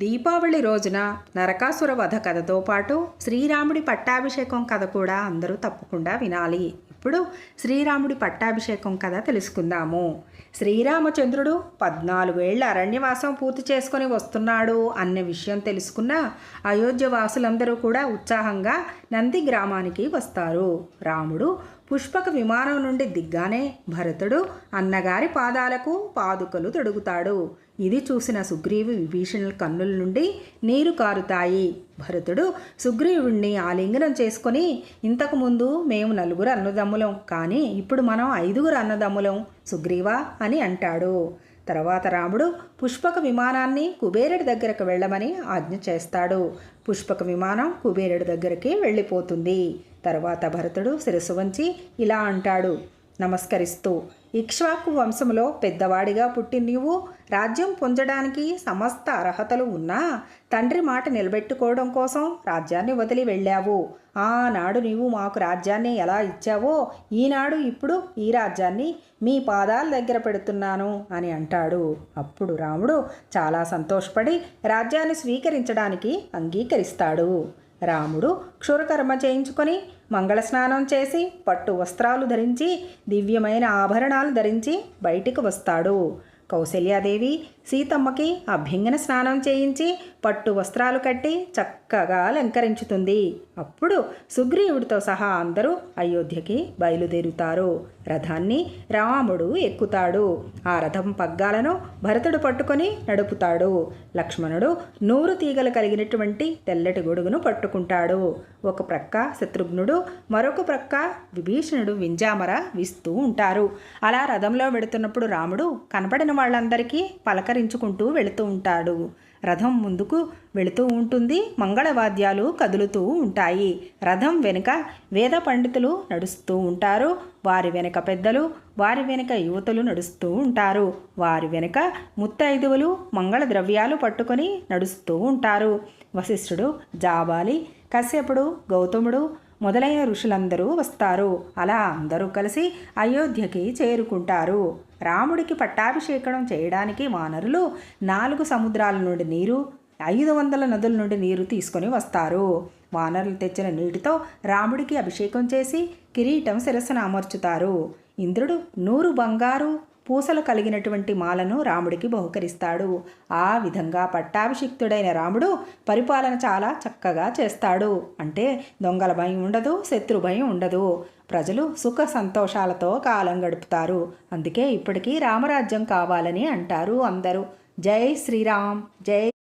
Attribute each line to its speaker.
Speaker 1: దీపావళి రోజున నరకాసుర వధ కథతో పాటు శ్రీరాముడి పట్టాభిషేకం కథ కూడా అందరూ తప్పకుండా వినాలి. ఇప్పుడు శ్రీరాముడి పట్టాభిషేకం కథ తెలుసుకుందాము. శ్రీరామచంద్రుడు పద్నాలుగేళ్ళ అరణ్యవాసం పూర్తి చేసుకొని వస్తున్నాడు అన్న విషయం తెలుసుకున్న అయోధ్య వాసులందరూ కూడా ఉత్సాహంగా నంది గ్రామానికి వస్తారు. రాముడు పుష్పక విమానం నుండి దిగ్గానే భరతుడు అన్నగారి పాదాలకు పాదుకలు తొడుగుతాడు. ఇది చూసిన సుగ్రీవు విభీషణుల కన్నుల నుండి నీరు కారుతాయి. భరతుడు సుగ్రీవుణ్ణి ఆలింగనం చేసుకొని ఇంతకుముందు మేము నలుగురు అన్నదమ్ములం కానీ ఇప్పుడు మనం ఐదుగురు అన్నదమ్ములం సుగ్రీవా? అని అంటాడు. తర్వాత రాముడు పుష్పక విమానాన్ని కుబేరుడి దగ్గరకు వెళ్ళమని ఆజ్ఞ చేస్తాడు. పుష్పక విమానం కుబేరుడి దగ్గరికి వెళ్ళిపోతుంది. తర్వాత భరతుడు శిరస్సు వంచి ఇలా అంటాడు. నమస్కరిస్తూ ఇక్ష్వాకు వంశంలో పెద్దవాడిగా పుట్టి నీవు రాజ్యం పొందడానికి సమస్త అర్హతలు ఉన్నా తండ్రి మాట నిలబెట్టుకోవడం కోసం రాజ్యాన్ని వదిలి వెళ్ళావు. ఆనాడు నీవు మాకు రాజ్యాన్ని ఎలా ఇచ్చావో ఈనాడు ఇప్పుడు ఈ రాజ్యాన్ని మీ పాదాల దగ్గర పెడుతున్నాను అని అంటాడు. అప్పుడు రాముడు చాలా సంతోషపడి రాజ్యాన్ని స్వీకరించడానికి అంగీకరిస్తాడు. రాముడు క్షురకర్మ చేయించుకొని మంగళ స్నానం చేసి పట్టు వస్త్రాలు ధరించి దివ్యమైన ఆభరణాలు ధరించి బయటికి వస్తాడు. కౌశల్యాదేవి సీతమ్మకి అభ్యంగన స్నానం చేయించి పట్టు వస్త్రాలు కట్టి చక్కగా అలంకరించుతుంది. అప్పుడు సుగ్రీవుడితో సహా అందరూ అయోధ్యకి బయలుదేరుతారు. రథాన్ని రాముడు ఎక్కుతాడు. ఆ రథం పగ్గాలను భరతుడు పట్టుకొని నడుపుతాడు. లక్ష్మణుడు నూరు తీగలు కలిగినటువంటి తెల్లటి గొడుగును పట్టుకుంటాడు. ఒక ప్రక్క శత్రుఘ్నుడు మరొక ప్రక్క విభీషణుడు వింజామర వీస్తూ ఉంటారు. అలా రథంలో వెడుతున్నప్పుడు రాముడు కనపడిన వాళ్ళందరికీ పలకరించుకుంటూ వెళుతూ ఉంటాడు. రథం ముందుకు వెళుతూ ఉంటుంది. మంగళవాద్యాలు కదులుతూ ఉంటాయి. రథం వెనుక వేద పండితులు నడుస్తూ ఉంటారు. వారి వెనుక పెద్దలు వారి వెనుక యువతులు నడుస్తూ ఉంటారు. వారి వెనుక ముత్తైదువులు మంగళ ద్రవ్యాలు పట్టుకొని నడుస్తూ ఉంటారు. వశిష్ఠుడు జాబాలి కశ్యపుడు గౌతముడు మొదలైన ఋషులందరూ వస్తారు. అలా అందరూ కలిసి అయోధ్యకి చేరుకుంటారు. రాముడికి పట్టాభిషేకం చేయడానికి వానరులు నాలుగు సముద్రాల నుండి నీరు ఐదు వందల నదుల నుండి నీరు తీసుకొని వస్తారు. వానరులు తెచ్చిన నీటితో రాముడికి అభిషేకం చేసి కిరీటం శిరస్సును అమర్చుతారు. ఇంద్రుడు నూరు బంగారు పూసలు కలిగినటువంటి మాలను రాముడికి బహుకరిస్తాడు. ఆ విధంగా పట్టాభిషిక్తుడైన రాముడు పరిపాలన చాలా చక్కగా చేస్తాడు. అంటే దొంగల భయం ఉండదు శత్రు భయం ఉండదు. ప్రజలు సుఖ సంతోషాలతో కాలం గడుపుతారు. అందుకే ఇప్పటికీ రామరాజ్యం కావాలని అంటారు అందరూ. జై శ్రీరామ్ జై